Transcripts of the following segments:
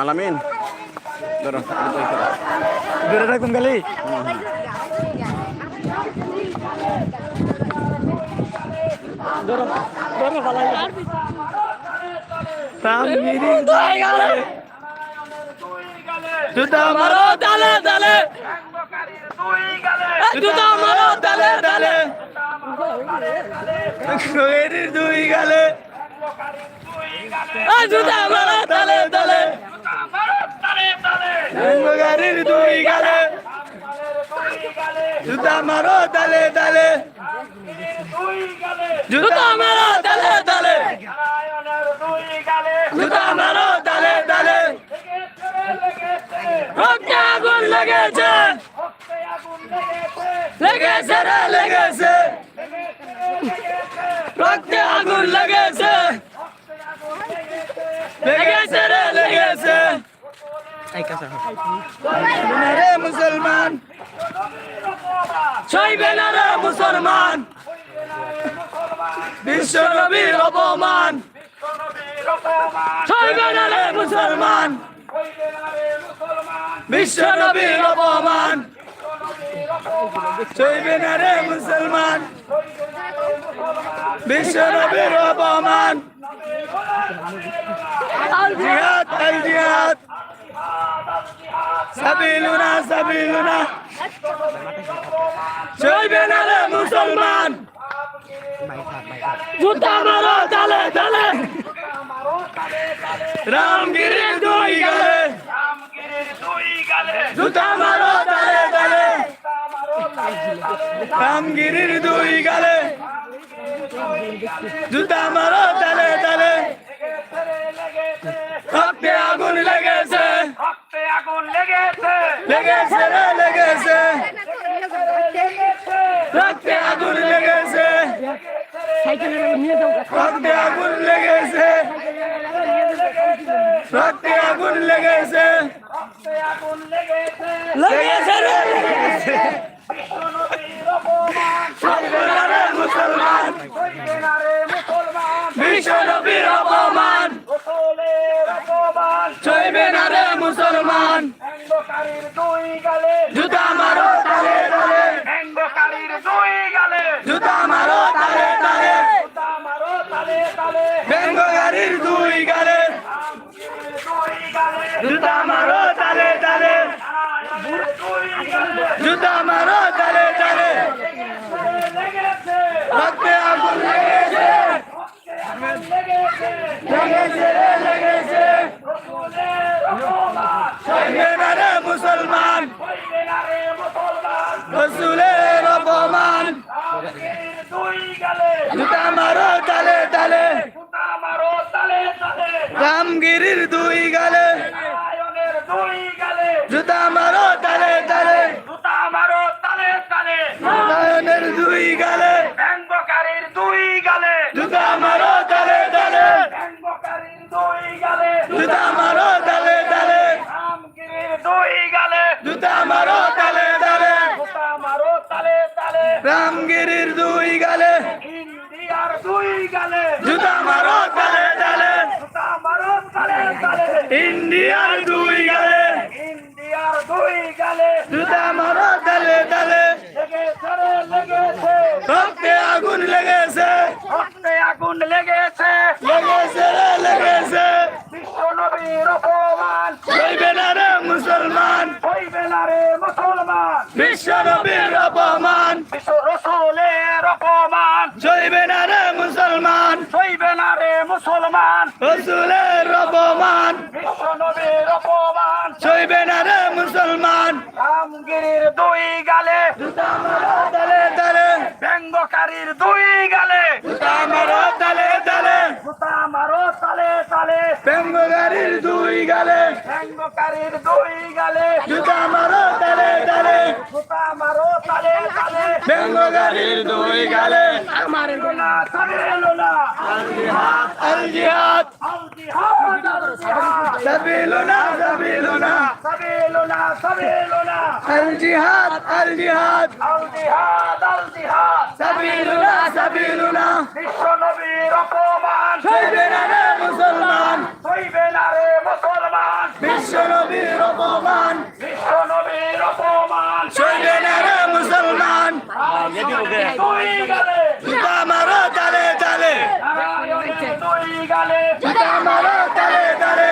আলামিন। ধরো দূরে থাকুন খালি। ধরো ধরো ফালাই রামগিরি জুতা মারো দালে দালে। জুতা মারো দালে দালে। শরীর দুই গালে। জুতা মারো দালে দালে। গাড়ির দুই গালে। জুতা মারো দালে দালে জুতা মারো দালে দালে জুতা মারো দালে দালে রক্তে আগুন লেগেছে। লেগেছে রে, লেগেছে। রক্তে আগুন লেগেছে। লেগেছে রে মুসলমান ছইবে না রে মুসলমান বিশ্ব নবীর অপমান ছইবে না রে মুসলমান বিশ্ব নবীর অপমান ছইবে না রে মুসলমান বিশ্ব নবীর অপমান আল জিহাদ আল জিহাদ সাবিলুনা সাবিলুনা। চলবে না রে মুসলমান। জুতা মারো তালে তালে রামগিরির দুই গালে। জুতা মারো তালে তালে রামগিরির দুই গালে। জুতা মারো তালে তালে রক্তে আগুন লেগেছে আগুন লেগেছে লেগেছে রে লেগেছে রক্তে আগুন লেগেছে রক্তে আগুন লেগেছে রক্তে আগুন লেগেছে আগুন লেগেছে লেগেছে রে লেগেছে চলবে না রে মুসলমান রে মুসলমান বিশ্ব নবীর অপমান রসুলের অপমান চলবে না রে মুসলমান অন্ধকারীর দুই গালে জুতা মারো তালে তালে জুতা মারো তালে তালে জুতা মারো তালে তালে ব্যঙ্গ গাড়ির দুই গালে মারো তালে তালে দুই গালে জুতা মারো তালে তালে। রক্তে আগুন লেগেছে। লেগেছে লেগেছে। রে মুসলমান। রসুলের অপমান। জুতা মারো তালে তালে। জুতা মারো তালে তালে। রামগিরির দুই গালে জুতা মারো তালে তালে জুতা মারো তালে তালে নারায়ণের দুই গালে। ব্যঙ্গকারীর দুই গালে। জুতা মারো তালে তালে। ব্যঙ্গকারীর দুই গালে। জুতা মারো তালে তালে। রামগিরির দুই গালে। জুতা মারো তালে তালে। জুতা মারো তালে তালে। রামগিরির দুই গালে। ইন্ডিয়ার দুই গালে। জুতা মারো তালে তালে। জুতা মারো তালে তালে। ইন্ডিয়ার দুই গালে। ইন্ডিয়ার দুই গালে। জুতা মারো তালে তালে। রক্তে আগুন লেগেছে। রক্তে আগুন লেগেছে। লেগেছে লেগেছে। বিশ্ব নবীর অপমান। হইবে না রে মুসলমান। হইবে না রে মুসলমান। বিশ্ব নবীর অপমান। বিশ্ব রসুলের অপমান। না রে মুসলমান। হইবে না রে মুসলমান। রসুলের অপমান। বিশ্ব নবীর অপমান। সইবে না রে মুসলমান। রামগিরির দুই গালে। তালে তালে। ব্যঙ্গকারীর দুই গালে। তালে তালে। বেঙ্গলারির দুই গালে ব্যঙ্গকারীর দুই গালে। জুতা মারো তালে তালে। জুতা মারো তালে তালে। বেঙ্গলারির দুই গালে। আমার লোলা সাবিলুনা লোলা। আল জিহাদ। আল জিহাদ আল জিহাদ। সাবিলুনা সাবিলুনা বিশ্ব সইবে না রে মুসলমান। হইবে হইবে না রে মুসলমান। বিশ্ব নবীর অপমান। বিশ্ব নবীর অপমান। সইবে না রে মুসলমান। দুই গালে। জুতা মারো তালে তালে। নারায়ণের দুই জুতা মারো তালে তালে।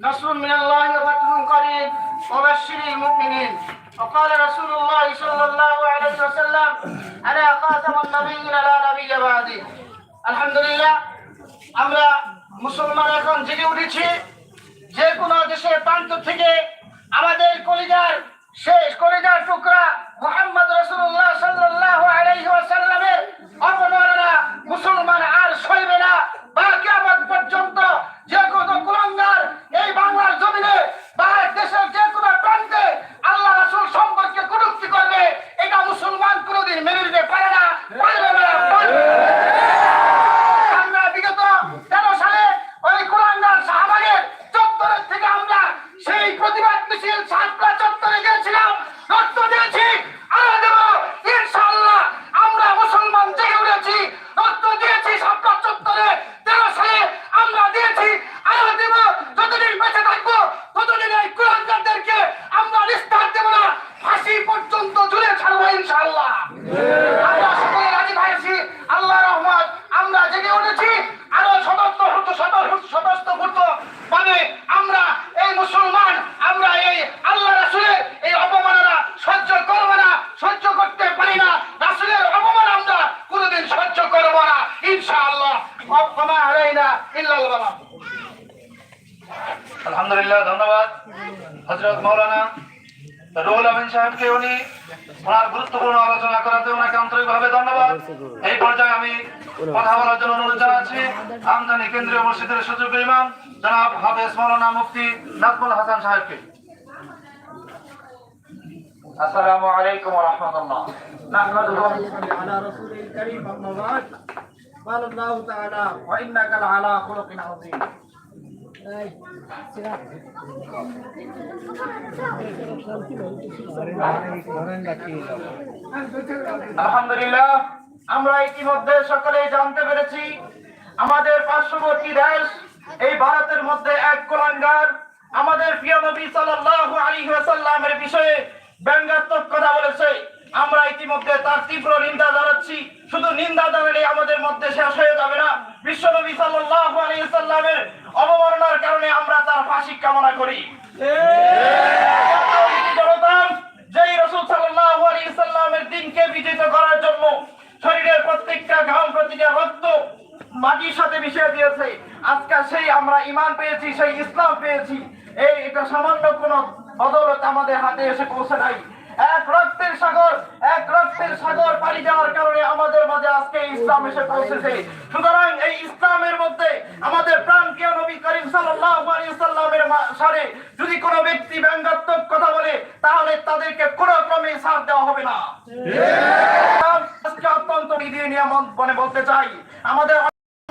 نصر من الله وفتح قريب وبشر المؤمنين وقال رسول الله صلى الله عليه وسلم انا خاتم النبيين لا نبي بعدي الحمد لله আমরা মুসলমান এখন জেগে উঠেছি যে কোনো দেশের প্রান্ত থেকে আমাদের কলিজার শেষ কলিজার টুকরা মোহাম্মদ রসুল্লাহ সাল্লাহ আলাইহি ওয়াসাল্লামের অপমাননা মুসলমান আর সইবে না বা কেমন পর্যন্ত যে কোনো দেশের যে কোনো প্রান্তে আল্লাহ রাসূল সম্পর্কে কটূক্তি করবে, এটা মুসলমান কোনোদিন মেনে নিতে পারে না, পারবে না পারবে না। আমরা বিগত তেরো সালে ওই কুলাঙ্গার শাহবাগের চত্বরের থেকে আমরা সেই প্রতিবাদ মিছিল সাতটা চত্বরে গিয়েছিলাম রক্ত দিয়েছি আরও দেব ইনশাআল্লাহ আমরা মুসলমান জেগে উঠেছি রক্ত দিয়েছি সাতটা চত্বরে তেরো সালে আমরা দিয়েছি আরও দেব যতদিন বেঁচে থাকব ততদিন এই কুলাঙ্গারদেরকে আমরা নিস্তার দেব না ফাঁসি পর্যন্ত ঝুলে ছাড়বো ইনশাআল্লাহ আমরা সকলে রাজি ভাইছি আল্লাহ রহমত আমরা জেগে উঠেছি আরও সদস্য হতো সদস্য হতো মানে আমরা এই মুসলমান আমরা এই আল্লাহ রাসুলের এই অপমাননা সহ্য করব না সহ্য করতে পারি না রাসুলের অপমান আমরা কোনোদিন সহ্য করব না ইনশাআল্লাহ ক্ষমা হারাই না ইল্লাল বাবা আলহামদুলিল্লাহ ধন্যবাদ হজরত মৌলানা রুহুল আমিন সাহেবকে উনি ওনার গুরুত্বপূর্ণ আলোচনা করাতে ওনাকে আন্তরিকভাবে ধন্যবাদ এই পর্যায়ে আমি কথা বলার জন্য অনুরোধ জানাচ্ছি আমদানি কেন্দ্রীয় মসজিদের সুযোগ ইমাম জনাব হাফেজ মৌলানা মুফতি নাজমুল হাসান সাহেবকে আসসালামু আলাইকুম ওয়া রাহমাতুল্লাহ نحمده ونصلي على رسوله الكريم أما بعد قال الله تعالى وإنك لعلى خلق عظيم আলহামদুলিল্লাহ, আমরা ইতিমধ্যে সকলেই জানতে পেরেছি, আমাদের পার্শ্ববর্তী দেশ, এই ভারতের মধ্যে এক কোলাঙ্গার আমাদের প্রিয় নবী সাল্লাল্লাহু আলাইহি ওয়াসাল্লামের বিষয়ে ব্যঙ্গাত্মক কথা বলেছে। আমরা ইতিমধ্যে তার তীব্র নিন্দা জানাচ্ছি। শুধু নিন্দা জানালে আমাদের মধ্যে শেষ হয়ে যাবে না। বিশ্বনবী সাল্লাল্লাহু আলাইহি ওয়াসাল্লামের অবমাননার কারণে আমরা তার ফাঁসি কামনা করি। যেই রসুল সাল্লাল্লাহু আলাইহি সাল্লামের দিনকে বিজিত করার জন্য শরীরের প্রত্যেকটা ঘাম প্রতিটা রক্ত মাটির সাথে মিশিয়ে দিয়েছে, আজকে সেই আমরা ইমান পেয়েছি, সেই ইসলাম পেয়েছি। এই, এটা সামান্য কোনো বদলত আমাদের হাতে এসে পৌঁছে নাই। এক রক্তের সাগর এক রক্তের সাগর পাড়ি যাওয়ার কারণে আমাদের মাঝে আজকে ইসলাম এসে পৌঁছেছে। সুতরাং এই ইসলামের মধ্যে আমাদের প্রাণ প্রিয় নবী করিম সাল্লাল্লাহু আলাইহি সাল্লামের সারে যদি কোনো ব্যক্তি ব্যঙ্গাত্মক কথা বলে তাহলে তাদেরকে কোনো ক্রমে ছাড় দেওয়া হবে না। আজকে অত্যন্ত বিধিয়ে নিয়ম মনে বলতে চাই আমাদের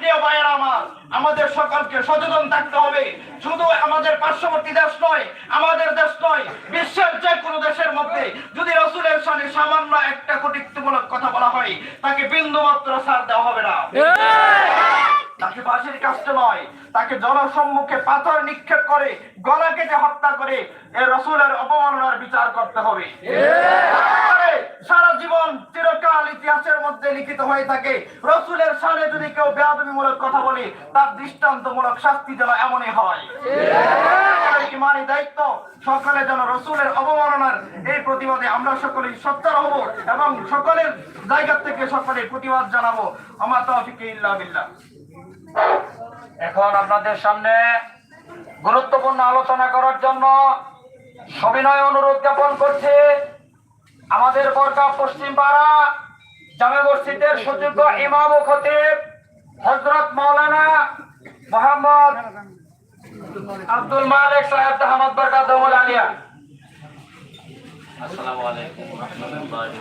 প্রিয় আমার, আমাদের সকলকে সচেতন থাকতে হবে। শুধু আমাদের পার্শ্ববর্তী দেশ নয়, আমাদের দেশ নয়, বিশ্বের যে কোনো দেশের মধ্যে যদি রসুলের সামনে সামান্য একটা কটিত্বমূলক কথা বলা হয়, তাকে বিন্দু মাত্র দেওয়া হবে না। তাকে ফাঁসির কাজটা নয়, তাকে জনসম্মুখে পাথর নিক্ষেপ করে, গলা কেটে হত্যা করে এ রসুলের অবমাননার বিচার করতে হবে। সারা জীবন চিরকাল ইতিহাসের মধ্যে লিখিত হয়ে থাকে, রসুলের সামনে যদি কেউ বেয়াদবিমূলক কথা বলে, তার দৃষ্টান্তমূলক শাস্তি যেন এমনই হয়। ইমানি দায়িত্ব, সকলে যেন রসুলের অবমাননার এই প্রতিবাদে আমরা সকলেই সচ্চার হব এবং সকলের জায়গা থেকে সকলে প্রতিবাদ জানাব। আমার তৌফিকে ইল্লা এখন আপনাদের সামনে গুরুত্বপূর্ণ আলোচনা করার জন্য সবিনয় অনুরোধ জ্ঞাপন করছে। আমাদের বরকা পশ্চিম পাড়া জামে মসজিদের সুযোগ্য ইমাম ও খতিব হজরত মাওলানা মোহাম্মদ আব্দুল মালিক সাহেব আহমদ বরকাত দমল আলিয়া। আসসালামু আলাইকুম রাহমাতুল্লাহি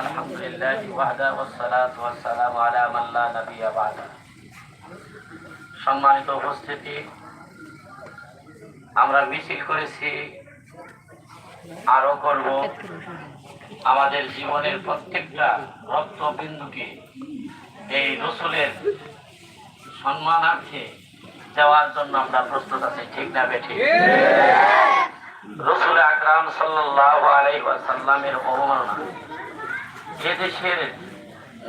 আলহামদুলিল্লাহ ওয়াহদা ওয়াসসালাতু ওয়াসসালামু আলা মান লা নাবিয়্যা বা'দা। সম্মানিত উপস্থিতি, আমরা মিছিল করেছি, আরও করব। আমাদের জীবনের প্রত্যেকটা রক্তবিন্দুকে এই রসুলের সম্মানার্থে দেওয়ার জন্য আমরা প্রস্তুত আছি, ঠিক না বেঠি রসুল আকরাম সাল্লাল্লাহু আলাইহি ওয়াসাল্লামের অবমাননা। এ দেশের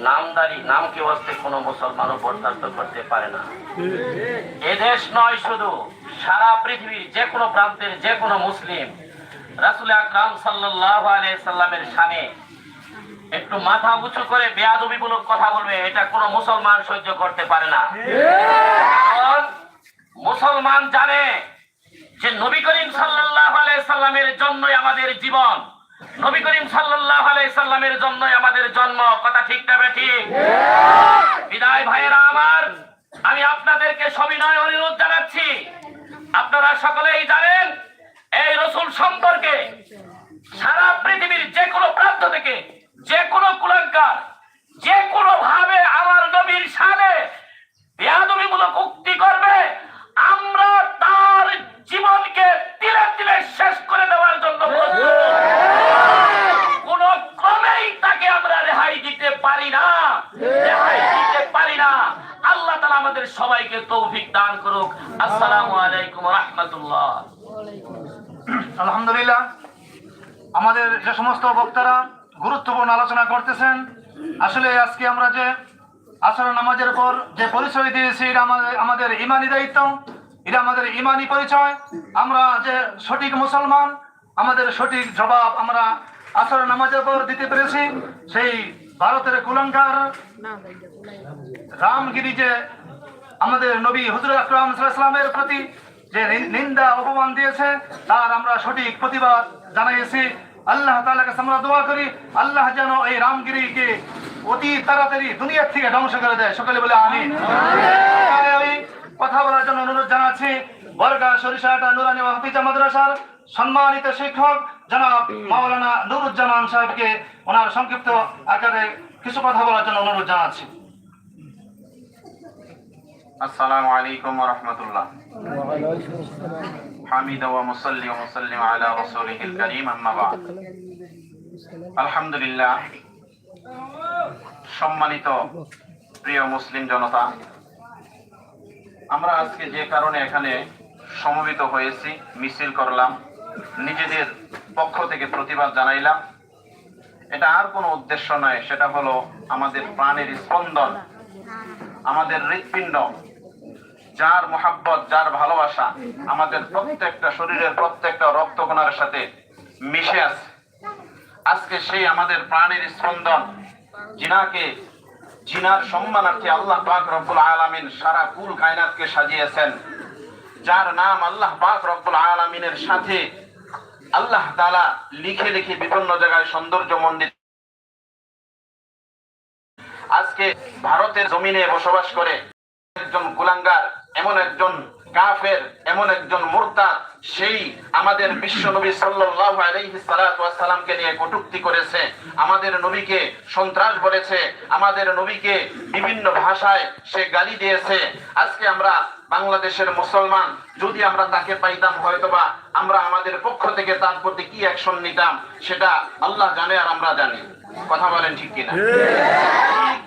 নামদারি নামকে বসতে কোনো মুসলমানও বরদাস্ত করতে পারে না। এ দেশ নয় শুধু, সারা পৃথিবীর যে কোনো প্রান্তের যে কোনো মুসলিম। রাসুল আকরাম আলাইহি সাল্লামের সামনে একটু মাথা উঁচু করে বেয়াদবিমূলক কথা বলবে, এটা কোনো মুসলমান সহ্য করতে পারে না। মুসলমান জানে যে নবী করিম আলাইহি সাল্লামের জন্যই আমাদের জীবন। নবী করিম আলাইহি সাল্লামের জন্যই আমাদের জন্ম, কথা ঠিক না ঠিক? বিদায় ভাইয়েরা আমার, আমি আপনাদেরকে সবিনয় অনুরোধ জানাচ্ছি। আপনারা সকলেই জানেন, এই রসুল সম্পর্কে সারা পৃথিবীর যে কোনো প্রান্ত থেকে যে কোনো কুলঙ্কার যে কোনো ভাবে আমার নবীর সামনে বেয়াদবিমূলক উক্তি করবে আমরা তার জীবনকে তিলে তিলে শেষ করে দেওয়ার জন্য প্রস্তুত। কোন ক্রমেই তাকে আমরা রেহাই দিতে পারি না রেহাই দিতে পারি না আল্লাহ তালা আমাদের সবাইকে তৌফিক দান করুক আসসালামু আলাইকুম রহমতুল্লাহ। আলহামদুলিল্লাহ, আমাদের যে সমস্ত বক্তারা গুরুত্বপূর্ণ আলোচনা করতেছেন, আসলে আজকে আমরা যে আসর নামাজের পর যে পরিচয় দিয়েছি, এটা আমাদের আমাদের ইমানি দায়িত্ব, এটা আমাদের ইমানি পরিচয়। আমরা যে সঠিক মুসলমান, আমাদের সঠিক জবাব আমরা আসর নামাজের পর দিতে পেরেছি, সেই ভারতের কুলঙ্কার রামগিরি যে আমাদের নবী হুজুর আকরাম ইসলামের প্রতি যে নিন্দা অপমান দিয়েছে তার আমরা সঠিক প্রতিবাদ জানাইছি আল্লাহ তাআলাকে আমরা দোয়া করি আল্লাহ যেন এই রামগিরিকে অতি তাড়াতাড়ি দুনিয়ার থেকে ধ্বংস করে দেয়। সকলে বলে আমি কথা বলার জন্য অনুরোধ জানাচ্ছি বরগা সরিষাটা নুরানি হাফিজা মাদ্রাসার সম্মানিত শিক্ষক জনাব মাওলানা নুরুজ্জামান সাহেবকে ওনার সংক্ষিপ্ত আকারে কিছু কথা বলার জন্য অনুরোধ জানাচ্ছি। আসসালামু আলাইকুম ওয়া রাহমাতুল্লাহ। হামিদা ওয়া মুসাল্লি ওয়া মুসাল্লিম আলা রাসূলিহিল কারীম, আম্মা বা'দ। আলহামদুলিল্লাহ, সম্মানিত প্রিয় মুসলিম জনতা, আমরা আজকে যে কারণে এখানে সমবেত হয়েছি, মিছিল করলাম, নিজেদের পক্ষ থেকে প্রতিবাদ জানাইলাম। এটা আর কোনো উদ্দেশ্য নয়, সেটা হলো আমাদের প্রাণের স্পন্দন, আমাদের হৃৎপিণ্ড যার মোহাব্বত, যার ভালোবাসা আমাদের প্রত্যেকটা শরীরের প্রত্যেকটা রক্ত রক্তকণার সাথে মিশে আছে। আজকে সেই আমাদের প্রাণের স্পন্দন, জিনাকে, জিনার সম্মানার্থে আল্লাহ পাক রব্বুল আলামিন সারা কুল কায়নাতকে সাজিয়েছেন, যার নাম আল্লাহ পাক রব্বুল আলামিনের সাথে আল্লাহ তালা লিখে লিখে বিভিন্ন জায়গায় সৌন্দর্য মন্দির আজকে ভারতের জমিনে বসবাস করে একজন কুলাঙ্গার এমন একজন কাফের, এমন একজন মুরতাদ, সেই আমাদের বিশ্ব নবী সাল্লাল্লাহু আলাইহি সালামকে নিয়ে কটূক্তি করেছে, আমাদের নবীকে সন্ত্রাস বলেছে, আমাদের নবীকে বিভিন্ন ভাষায় সে গালি দিয়েছে। আজকে আমরা বাংলাদেশের মুসলমান, যদি আমরা তাকে পাইতাম, হয়তোবা আমরা আমাদের পক্ষ থেকে তার প্রতি কি অ্যাকশন নিতাম, সেটা আল্লাহ জানে আর আমরা জানি। কথা বলেন ঠিক কিনা?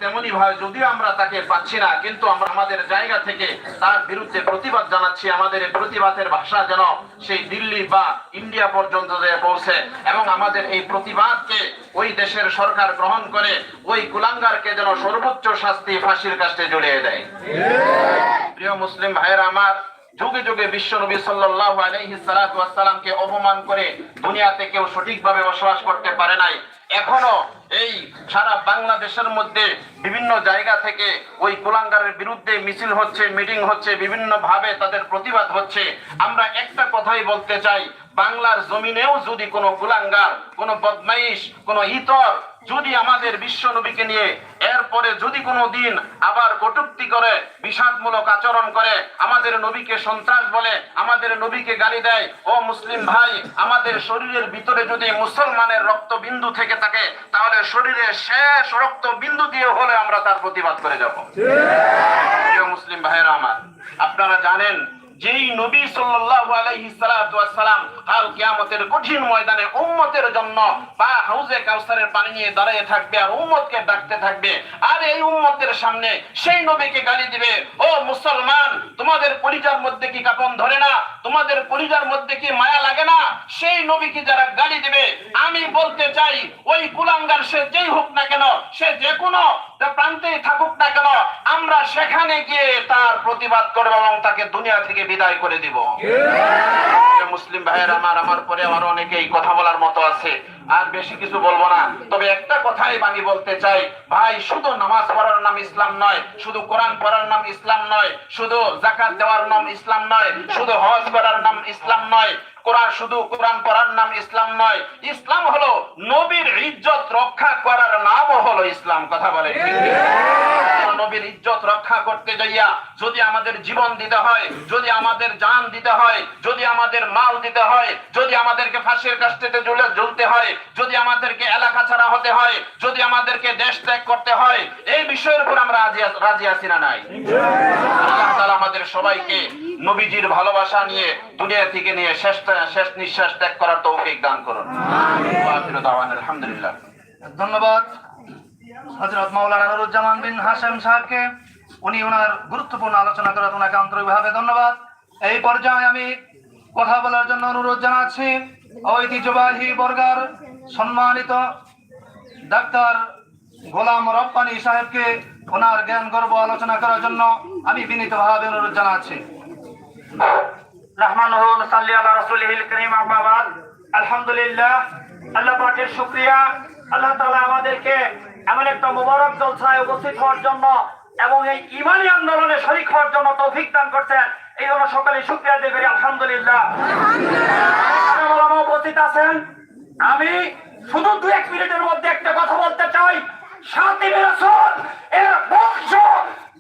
তেমনি ভাবে যদিও আমরা তাকে পাচ্ছি না, কিন্তু আমরা আমাদের জায়গা থেকে তার বিরুদ্ধে প্রতিবাদ জানাচ্ছি। আমাদের এই প্রতিবাদের ভাষা যেন সেই দিল্লি বা ইন্ডিয়া পর্যন্ত যেয়ে পৌঁছে এবং আমাদের এই প্রতিবাদকে ওই দেশের সরকার গ্রহণ করে ওই কুলাঙ্গারকে যেন সর্বোচ্চ শাস্তি ফাঁসির কাছে জড়িয়ে দেয়। প্রিয় মুসলিম ভাইয়ের, আমার যুগে যুগে বিশ্ব নবী সাল্লাতু ওয়াসসালামকে অপমান করে দুনিয়াতে কেউ সঠিকভাবে বসবাস করতে পারে নাই। এখনও এই সারা বাংলাদেশের মধ্যে বিভিন্ন জায়গা থেকে ওই কুলাঙ্গারের বিরুদ্ধে মিছিল হচ্ছে, মিটিং হচ্ছে, বিভিন্নভাবে তাদের প্রতিবাদ হচ্ছে। আমরা একটা কথাই বলতে চাই বাংলার জমিনেও যদি কোনো কুলাঙ্গার কোনো বদমাইশ কোনো ইতর যদি আমাদের বিশ্ব নবীকে নিয়ে এরপরে যদি কোনো দিন আবার কটুক্তি করে বিষাদমূলক আচরণ করে আমাদের নবীকে সন্ত্রাস বলে আমাদের নবীকে গালি দেয় ও মুসলিম ভাই আমাদের শরীরের ভিতরে যদি মুসলমানের রক্ত বিন্দু থেকে থাকে তাহলে শরীরে শেষ রক্ত বিন্দু দিয়ে হলে আমরা তার প্রতিবাদ করে যাব। প্রিয় মুসলিম ভাইয়েরা আমার আপনারা জানেন যেই নবী সাল্লাল্লাহু আলাইহি সাল্লাতু ওয়াসসালাম কাল কিয়ামতের কঠিন ময়দানে উম্মতের জন্য বা হাউজে কাউসারের পানি নিয়ে দাঁড়িয়ে থাকবে আর উম্মতকে ডাকতে থাকবে, আর এই উম্মতের সামনে সেই নবীকে গালি দিবে, ও মুসলমান, তোমাদের পরিজার মধ্যে কি কাপন ধরে না? তোমাদের পরিজার মধ্যে কি মায়া লাগে না? সেই নবীকে যারা গালি দিবে, আমি বলতে চাই, ওই কুলাঙ্গার সে যেই হোক না কেন, সে যে কোনো প্রান্তেই থাকুক না কেন, আমরা সেখানে গিয়ে তার প্রতিবাদ করব এবং তাকে দুনিয়া থেকে বিদায় করে দিব। মুসলিম ভাইয়ের, আমার আমার পরে আমার অনেকেই কথা বলার মতো আছে। আর বেশি কিছু বলব না। তবে একটা কথাই আমি বলতে চাই। ভাই, শুধু নামাজ পড়ার নাম ইসলাম নয়, শুধু কোরআন পড়ার নাম ইসলাম নয়, শুধু জাকাত দেওয়ার নাম ইসলাম নয়, শুধু হজ করার নাম ইসলাম নয় কোরআন শুধু কোরআন পড়ার নাম ইসলাম নয় ইসলাম হলো নবীর ইজ্জত রক্ষা করার নামও হলো ইসলাম কথা বলে। নবীর ইজ্জত রক্ষা করতে যাইয়া যদি আমাদের জীবন দিতে হয় যদি আমাদের জান দিতে হয় যদি আমাদের মাল দিতে হয় যদি আমাদেরকে ফাঁসির কাস্টেতে ঝুলে ঝুলতে হয় যদি আমাদেরকে এলাকা ছাড়া হতে হয় যদি আমাদেরকে দেশ ত্যাগ করতে হয় এই বিষয়ের উপর আমরা রাজি আছি- রাজি আছি না নাই? আল্লাহ তাআলা আমাদের সবাইকে নবীজির ভালোবাসা নিয়ে দুনিয়া থেকে নিয়ে শেষ শেষ নিঃশ্বাস ত্যাগ করার তৌফিক দান করুন। আলহামদুলিল্লাহ। ধন্যবাদ। হজরত মাওলানা নুরুজ্জামান বিন হাশেম সাহেবকে, উনি ওনার গুরুত্বপূর্ণ আলোচনা করার ওনাকে আন্তরিকভাবে ধন্যবাদ। এই পর্যায়ে আমি কথা বলার জন্য অনুরোধ জানাচ্ছি, ঐতিহ্যবাহী বর্গার সম্মানিত ডাক্তার গোলাম রব্বানি সাহেবকে ওনার জ্ঞান গর্ব আলোচনা করার জন্য আমি বিনীতভাবে অনুরোধ জানাচ্ছি। রহমানুহু নসাল্লি আলা রাসূলিহিল কারীম, আম্মা বাদ। আলহামদুলিল্লাহ, আল্লাহ পাকের শুকরিয়া। আল্লাহ তাআলা আমাদেরকে এমন একটা মুবারক জলসায় উপস্থিত হওয়ার জন্য এবং এই ইমানি আন্দোলনে হওয়ার জন্য তৌফিক দান করছেন। এই জন্য সকালে শুকরিয়া দিয়ে করি, আলহামদুলিল্লাহ। উপস্থিত আছেন। আমি শুধু দু এক মিনিটের মধ্যে একটা কথা বলতে চাই। শান্তি রাসূল, এর বংশ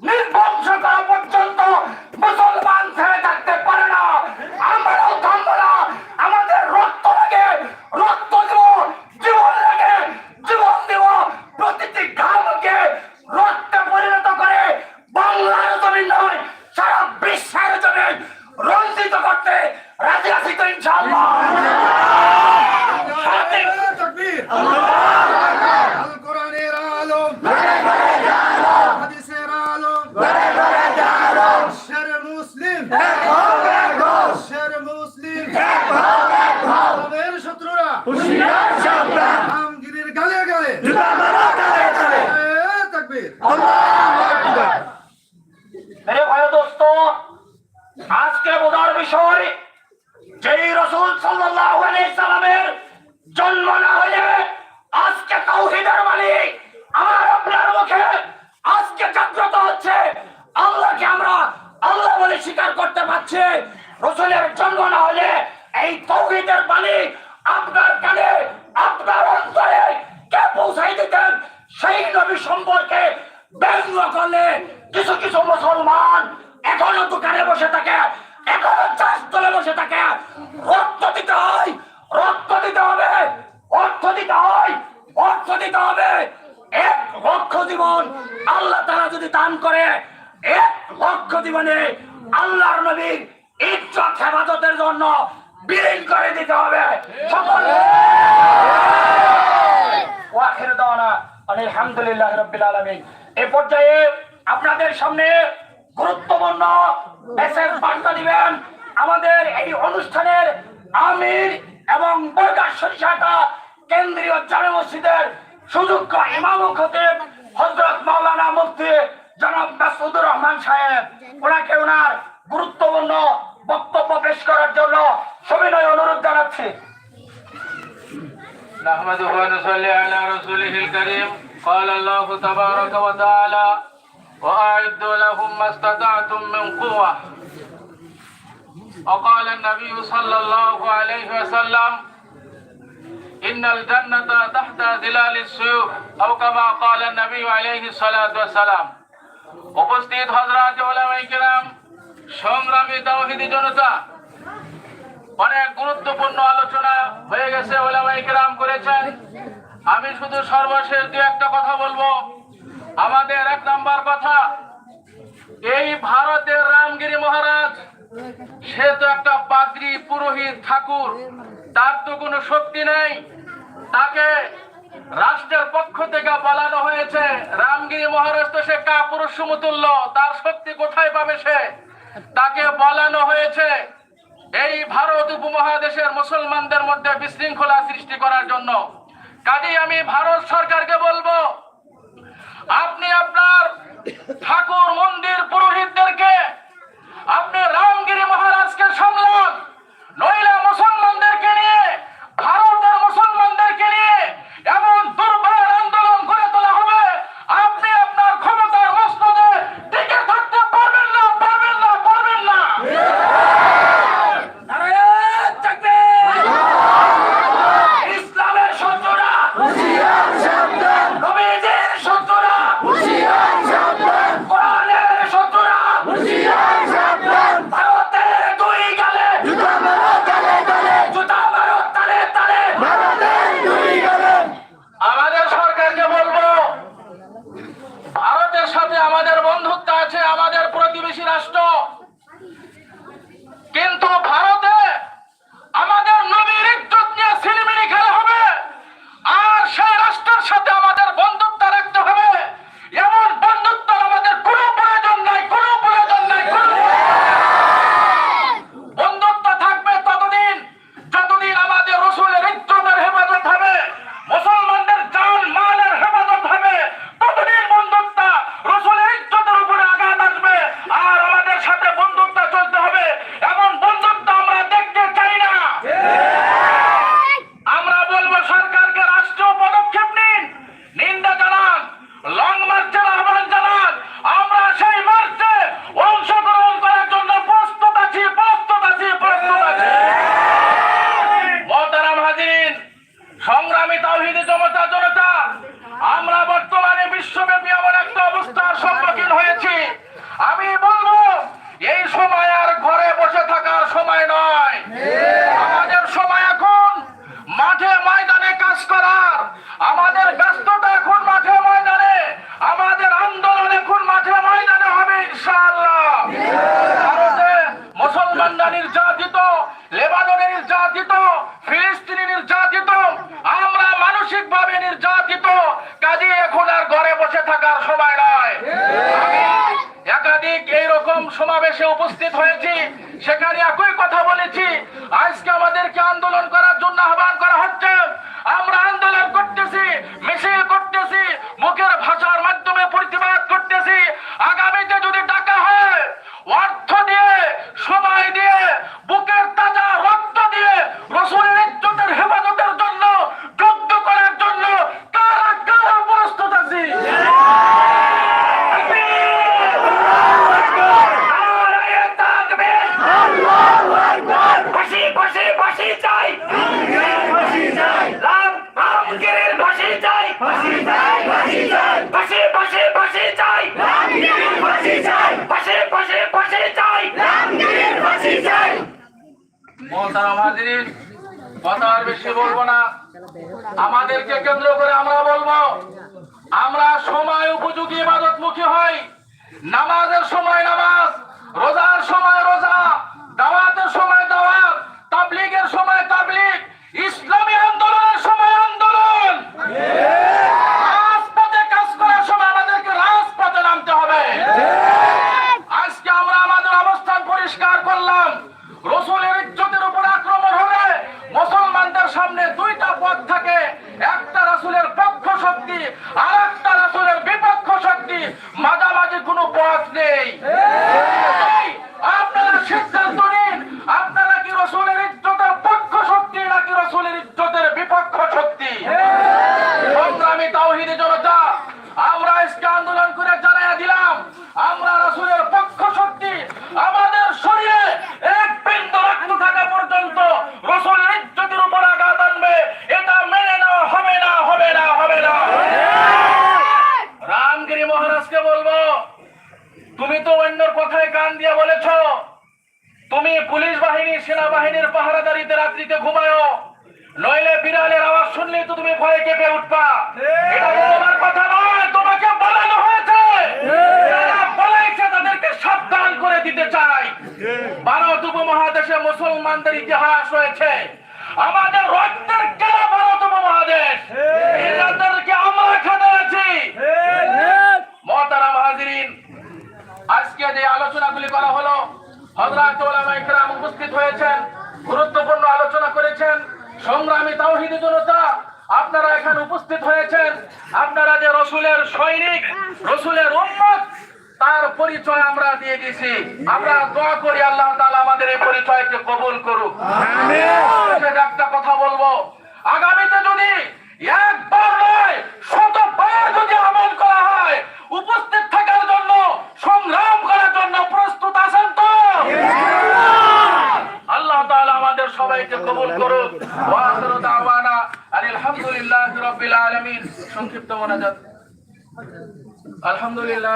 নির্বংশ করা পর্যন্ত মুসলমান ছেড়ে থাকতে পারে না। আমরাও থামবো আমাদের রক্ত লাগে রক্ত দেব, জীবন লাগে জীবন দেব। প্রতিটি ঘামকে রক্তে পরিণত করে বাংলার জমি নয়, সারা বিশ্বের জমিন রঞ্জিত করতে রাজি আছি তো ইনশাআল্লাহ শান্তি আল কোরআনের আলো হাদিসের আলো শের মুসলিম শের মুসলিম আমাদের শত্রুরা আমগিরির গালে গালে এ, তাকবীর মেরে ভাই দোস্ত আজকে বোঝার বিষয় যেই রসুল সাল্লাল্লাহু আলাইহি সাল্লামের জন্ম না হলে আজকে তাওহীদের মালিক আমার আপনার মুখে আজকে জাগ্রত হচ্ছে আল্লাহকে আমরা আল্লাহ বলে স্বীকার করতে পারছি রসুলের জন্ম না হলে এই তৌহীদের মালিক আপনার কানে আপনার অন্তরে কে পৌঁছাই দিতেন নবী সম্পর্কে ব্যঙ্গ করলে কিছু কিছু মুসলমান এখনও দোকানে বসে থাকে এখনও চাষ তলে বসে থাকে। রক্ত দিতে হয় রক্ত দিতে হবে অর্থ দিতে হয় অর্থ দিতে হবে। এক লক্ষ জীবন আল্লাহ তারা যদি দান করে এক লক্ষ জীবনে আল্লাহর নবীর ইজ্জত হেফাজতের জন্য বিলীন করে দিতে হবে। সকলে ওয়াখির দাওয়ানা। আলহামদুলিল্লাহ রব্বিল এ পর্যায়ে আপনাদের সামনে গুরুত্বপূর্ণ মেসেজ বার্তা দিবেন। আমাদের এই অনুষ্ঠানের আমির এবং বৈকাশ কেন্দ্রীয় জামে মসজিদের সুযোগ্য ইমাম খতিব হজরত মাওলানা মুফতি জনাব মাসুদুর রহমান সাহেব। ওনাকে ওনার গুরুত্বপূর্ণ বক্তব্য পেশ করার জন্য সবিনয় অনুরোধ জানাচ্ছি। نحمده ونصلي على رسوله الكريم. قال الله تبارك وتعالى وأعدوا لهم ما استطعتم من قوة. وقال النبي صلى الله عليه وسلم إن الجنة تحت ظلال السيوف أو كما قال النبي عليه الصلاة والسلام উপস্থিত হজরাত ওলামাই কিরাম সংগ্রামী তাওহিদি জনতা অনেক গুরুত্বপূর্ণ আলোচনা হয়ে গেছে ওলামাইকরাম করেছেন। আমি শুধু সর্বশেষ দু একটা কথা বলব। আমাদের এক নাম্বার কথা, এই ভারতের রামগিরি মহারাজ, সে তো একটা পাগরি পুরোহিত ঠাকুর। তার তো কোনো শক্তি নেই। তাকে রাষ্ট্রের পক্ষ থেকে পালানো হয়েছে। রামগিরি মহারাজ তো সে কাপুরুষ সমতুল্য। তার শক্তি কোথায় পাবে সে? তাকে বলানো হয়েছে। এই ভারত উপমহাদেশের মুসলমানদের মধ্যে বিশৃঙ্খলা সৃষ্টি করার জন্য কাজে আমি ভারত সরকারকে বলব, আপনি আপনার ঠাকুর মন্দির পুরোহিতদেরকে, আপনি রামগিরি মহারাজকে সংলগ্ন নইলে মুসলমানদেরকে নিয়ে, ভারতের মুসলমানদেরকে নিয়ে এমন তুমি তো অন্য কথায় কান দিয়ে বলেছ তুমি পুলিশ বাহিনী সেনাবাহিনীর পাহারাদারিতে রাত্রিতে ঘুমায়। নইলে বিড়ালের আওয়াজ শুনলে তো তুমি ভয়ে কেঁপে উঠবা। কথা নয় তোমাকে বলানো হয়েছে। যারা ভারত উপমহাদেশে মুসলমানদের ইতিহাস রয়েছে। আমাদের রক্তের কেলা ভারত উপমহাদেশ। হ্যাঁ। এটাদেরকে আমরা খেতে আজকে যে আলোচনাগুলি করা হলো ইকরাম উপস্থিত হয়েছেন গুরুত্বপূর্ণ আলোচনা করেছেন। সংগ্রামী তাওহীদি জনতা আপনারা এখানে উপস্থিত হয়েছেন। আপনারা যে রসুলের সৈনিক রসুলের উম্মত তার পরিচয় আমরা দিয়ে দিয়েছি। আমরা দোয়া করি আল্লাহ তাআলা আমাদের এই পরিচয়কে কবুল করুক। একটা কথা বলব। আগামীতে যদি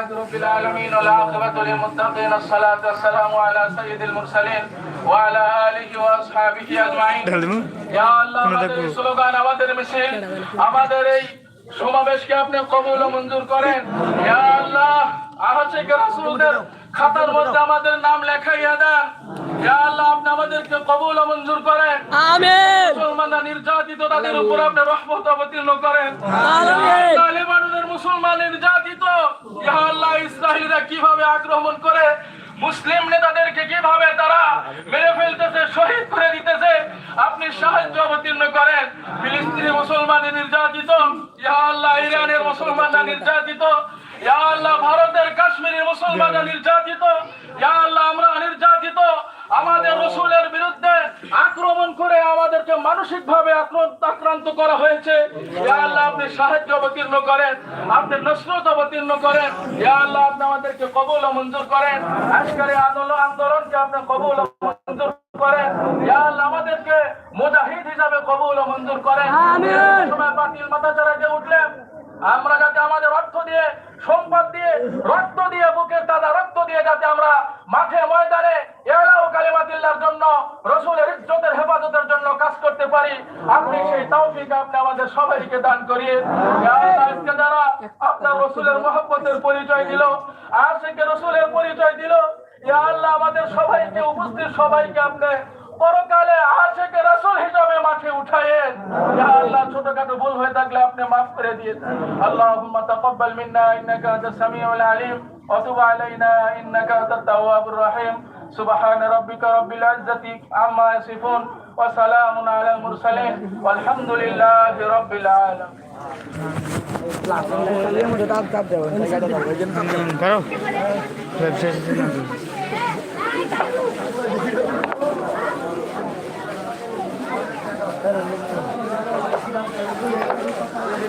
لله رب العالمين والعاقبة للمتقين الصلاة والسلام على سيد المرسلين وعلى آله وأصحابه أجمعين ইয়া আল্লাহ আমাদের এই স্লোগান আমাদের মিছিল আমাদের এই সমাবেশকে আপনি কবুল ও মঞ্জুর করেন ইয়া আল্লাহ আহসিক রাসূলদের খাতার মধ্যে আমাদের নাম লেখাইয়া দেন। আল্লাহ আপনি আমাদেরকে কবুল মঞ্জুর করেন। আমিন। মুসলমানরা নির্যাতিত তাদের উপর আপনি রহমত অবতীর্ণ করেন। আমিন। তালিবানের মুসলমান নির্যাতিত ইয়া আল্লাহ ইসরায়েলিরা কীভাবে আক্রমণ করে মুসলিম নেতাদেরকে কীভাবে তারা মেরে ফেলতেছে শহীদ করে দিতেছে আপনি সাহায্য অবতীর্ণ করেন। ফিলিস্তিনি মুসলমানের নির্যাতিত ইয়া আল্লাহ ইরানের মুসলমানরা নির্যাতিত ইয়া আল্লাহ ভারতের মুসলমানরা নির্যাতিত ইয়া আল্লাহ আমরা নির্যাতিত আমাদের রসুলের বিরুদ্ধে আক্রমণ করে আমাদেরকে মানসিক ভাবে আক্রান্ত করা হয়েছে। ইয়া আল্লাহ আপনি সাহায্য অবতীর্ণ করেন আপনি নসরত অবতীর্ণ করেন। ইয়া আল্লাহ আপনি আমাদেরকে কবুল ও মঞ্জুর করেন। আজকের আন্দোলন আন্দোলনকে আপনি কবুল ও মঞ্জুর করেন। ইয়া আল্লাহ আমাদেরকে মুজাহিদ হিসাবে কবুল ও মঞ্জুর করেন। সময় বাতিল মাথা চালাতে উঠলেন। আমরা যাতে আমাদের অর্থ দিয়ে, সম্পদ দিয়ে, রক্ত দিয়ে বুকের তাজা রক্ত দিয়ে যাতে আমরা মাঠে ময়দানে এলা ও কালিমাতিল্লার জন্য, রসুলের ইজ্জতের হেফাজতের জন্য কাজ করতে পারি। আপনি সেই তৌফিক আপনি আমাদের সবাইকে দান করিয়ে আজকে যারা আপনার রসুলের মহব্বতের পরিচয় দিল আর সে রসুলের পরিচয় দিল, ইয়া আল্লাহ, আমাদের সবাইকে, উপস্থিত সবাইকে আপনি পরকালে আশেকে রাসূল হিসাবে মাঠে উঠায়েন ইয়া আল্লাহ ছোটখাটো ভুল হয়ে থাকলে আপনি maaf করে দিন আল্লাহুম্মা তাকাব্বাল মিন্না ইন্নাকা আনতাস সামিউল আলিম ওয়া তুব আলাইনা ইন্নাকা আনতাত তাওয়াবুর রহিম। সুবহান রাব্বিকা রাব্বিল ইজ্জাতি আম্মা ইয়াসিফুন ওয়া সালামুন আলাল মুরসালিন আলহামদুলিল্লাহি রাব্বিল আলামিন। করো।